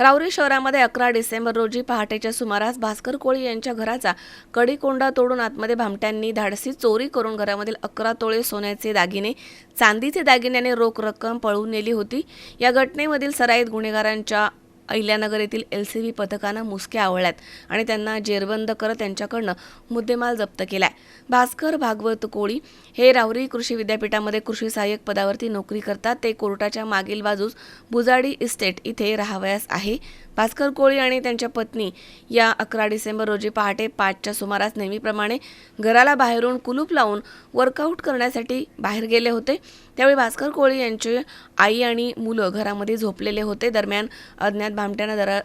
रावरी शहरामध्ये अकरा डिसेंबर रोजी पहाटेच्या सुमारास भास्कर कोळी यांच्या घराचा कडीकोंडा तोडून आतमध्ये भामट्यांनी धाडसी चोरी करून घरामधील अकरा तोळे सोन्याचे दागिने चांदीचे दागिन्याने रोख रक्कम पळवून नेली होती. या घटनेमधील सराईत गुन्हेगारांच्या अहिल्यानगर येथील एल सी बी पथकानं मुसक्या आवळल्यात आणि त्यांना जेरबंद करत त्यांच्याकडनं मुद्देमाल जप्त केलाय. भास्कर भागवत कोळी हे राहुरी कृषी विद्यापीठामध्ये कृषी सहाय्यक पदावरती नोकरी करतात. ते कोर्टाच्या मागील बाजूस बुजाडी इस्टेट इथे राहावयास आहे. भास्कर कोळी आणि त्यांच्या पत्नी या अकरा डिसेंबर रोजी पहाटे पाचच्या सुमारास नेहमीप्रमाणे घराला बाहेरून कुलूप लावून वर्कआउट करण्यासाठी बाहेर गेले होते. त्यावेळी भास्कर कोळी यांचे आई आणि मुलं घरामध्ये झोपलेले होते. दरम्यान अज्ञात भामट्यानं दरा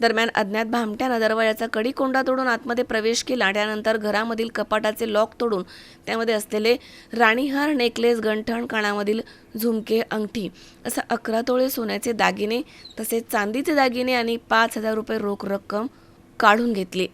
दरम्यान अज्ञात भामट्यानं दरवाजाचा कडीकोंडा तोडून आतमध्ये प्रवेश केला. त्यानंतर घरामधील कपाटाचे लॉक तोडून त्यामध्ये असलेले राणीहार नेकलेस गंठण कानामधील झुमके अंगठी असं अकरा तोळे सोन्याचे दागिने तसेच चांदीचे दागिने आणि पाच हजार रुपये रोख रक्कम काढून घेतली.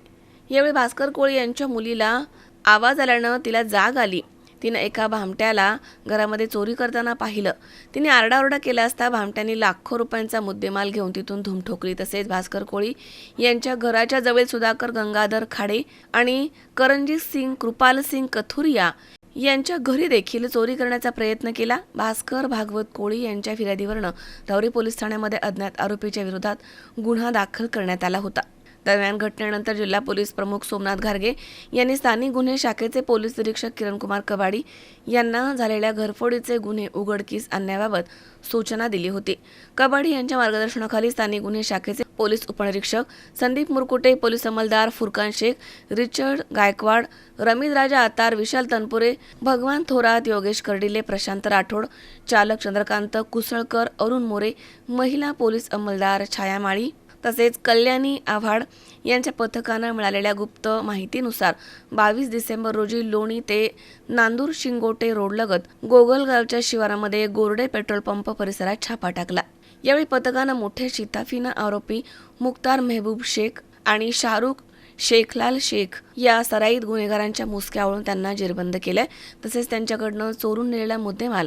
यावेळी भास्कर कोळी यांच्या मुलीला आवाज आल्यानं तिला जाग आली. तिनं एका भामट्याला घरामध्ये चोरी करताना पाहिलं. तिने आरडाओरडा केला असता भामट्याने लाखो रुपयांचा मुद्देमाल घेऊन तिथून धूम ठोकली तसेच भास्कर कोळी यांच्या घराच्या जवळ सुधाकर गंगाधर खाडे आणि करंजीत सिंग कृपाल सिंग कथुरिया यांच्या घरी देखील चोरी करण्याचा प्रयत्न केला. भास्कर भागवत कोळी यांच्या फिर्यादीवरनं रावरी पोलीस ठाण्यामध्ये अज्ञात आरोपीच्या विरोधात गुन्हा दाखल करण्यात आला होता. दरम्यान घटनेनंतर जिल्हा पोलीस प्रमुख सोमनाथ घारगे यांनी स्थानिक गुन्हे शाखेचे पोलीस निरीक्षक किरणकुमार कबाडी यांना झालेल्या घरफोडीचे गुन्हे उघडकीस आणण्याबाबत सूचना दिली होती. कबाडी यांच्या मार्गदर्शनाखाली स्थानिक गुन्हे शाखेचे पोलीस उपनिरीक्षक संदीप मुरकुटे पोलीस अंमलदार फुरकान शेख रिचर्ड गायकवाड रमित राजा आतार विशाल तनपुरे भगवान थोरात योगेश कर्डिले प्रशांत राठोड चालक चंद्रकांत कुसळकर अरुण मोरे महिला पोलीस अंमलदार छाया माळी तसेच कल्याणी आव्हाड यांच्या पथकानं मिळालेल्या गुप्त माहितीनुसार बावीस डिसेंबर रोजी लोणी ते नांदूर शिंगोटे रोडलगत गोगलगावच्या शिवारामध्ये गोरडे पेट्रोल पंप परिसरात छापा टाकला. यावेळी पथकानं मोठ्या शिताफीनं आरोपी मुख्तार मेहबूब शेख आणि शाहरुख शेखलाल शेख या सराईत गुन्हेगारांच्या मुसक्यावरून त्यांना जेरबंद केलंय. तसेच त्यांच्याकडनं चोरून नेलेला मुद्देमाल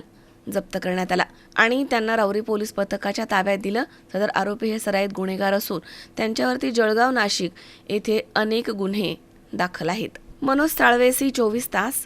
जप्त करण्यात आला. आणि त्यांना रावरी पोलीस पथकाच्या ताब्यात दिलं. सदर आरोपी हे सराईत गुन्हेगार असून त्यांच्यावरती जळगाव नाशिक येथे अनेक गुन्हे दाखल आहेत. मनोज साळवेसी चोवीस तास